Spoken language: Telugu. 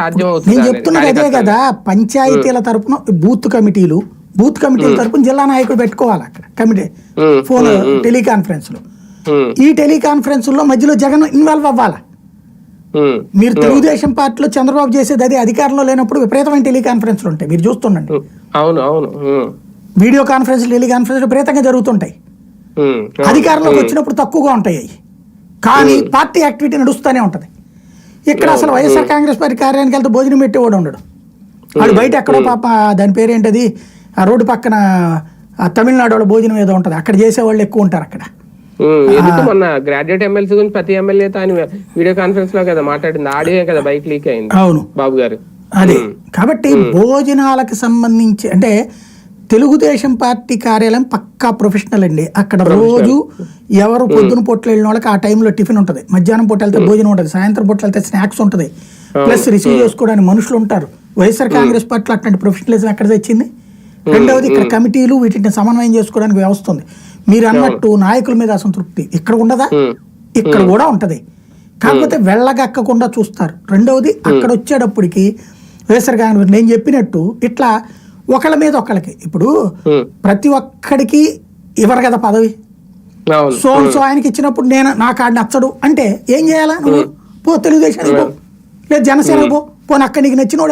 సాధ్యం నేను చెప్తున్నది అదే కదా పంచాయతీల తరపున బూత్ కమిటీలు బూత్ కమిటీల తరపున జిల్లా నాయకుడు పెట్టుకోవాలి అక్కడ కమిటీ ఫోన్ టెలికాన్ఫరెన్స్లో ఈ టెలికాన్ఫరెన్స్లో మధ్యలో జగన్ ఇన్వాల్వ్ అవ్వాలి? మీరు తెలుగుదేశం పార్టీలో చంద్రబాబు చేసేది అదే అధికారంలో లేనప్పుడు విపరీతమైన టెలికాన్ఫరెన్స్లు ఉంటాయి మీరు చూస్తుండండి. అవును అవును వీడియో కాన్ఫరెన్స్ టెలికాన్ఫరెన్స్ విపరీతంగా జరుగుతుంటాయి. అధికారంలోకి వచ్చినప్పుడు తక్కువగా ఉంటాయి కానీ పార్టీ యాక్టివిటీ నడుస్తూనే ఉంటది. ఇక్కడ అసలు వైఎస్ఆర్ కాంగ్రెస్ పార్టీ కార్యాలయానికి వెళ్తే భోజనం పెట్టేవాడు ఉండడు. వాడు బయట ఎక్కడో పాప దాని పేరేంటది? ఆ రోడ్డు పక్కన తమిళనాడు వాళ్ళ భోజనం ఏదో ఉంటది. అక్కడ చేసేవాళ్ళు ఎక్కువ ఉంటారు అక్కడ. మొన్న గ్రాడ్యుయేట్ ఎమ్మెల్సీ గురించి ప్రతి ఎమ్మెల్యేతో ఆయన వీడియో కాన్ఫరెన్స్లో కదా మాట్లాడింది. ఆడియో కదా బైక్ లీక్ అయింది. అవును. బాబు గారు. అదే. కాబట్టి భోజనాలకు సంబంధించి అంటే తెలుగుదేశం పార్టీ కార్యాలయం పక్కా ప్రొఫెషనల్ అండి. అక్కడ రోజు ఎవరు పొద్దున పూట్ల వెళ్ళిన వాళ్ళకి ఆ టైంలో టిఫిన్ ఉంటుంది. మధ్యాహ్నం పూట వెళ్తే భోజనం ఉంటుంది. సాయంత్రం పూట వెళ్తే స్నాక్స్ ఉంటుంది. ప్లస్ రిసీవ్ చేసుకోవడానికి మనుషులు ఉంటారు. వైఎస్ఆర్ కాంగ్రెస్ పార్టీలో అట్లాంటి ప్రొఫెషనలిజం ఎక్కడ తెచ్చింది? రెండవది ఇక్కడ కమిటీలు వీటిని సమన్వయం చేసుకోవడానికి వ్యవస్థ ఉంది. మీరు అన్నట్టు నాయకుల మీద అసంతృప్తి. ఇక్కడ ఉండదా? ఇక్కడ కూడా ఉంటది. కాకపోతే వెళ్ళగక్కకుండా చూస్తారు. రెండవది అక్కడ వచ్చేటప్పటికి వైఎస్ఆర్ కాంగ్రెస్ నేను చెప్పినట్టు ఇట్లా ఒకళ్ళ మీద ఒకళ్ళకి. ఇప్పుడు ప్రతి ఒక్కడికి ఇవ్వరు కదా పదవి? సో సో ఆయనకి ఇచ్చినప్పుడు నేను నాకు ఆడ నచ్చడు. అంటే ఏం చేయాలా నువ్వు? పో తెలుగుదేశానికి పో. లేదు జనసేనకు పో. పోనీ అక్కడ నీకు నచ్చినోడు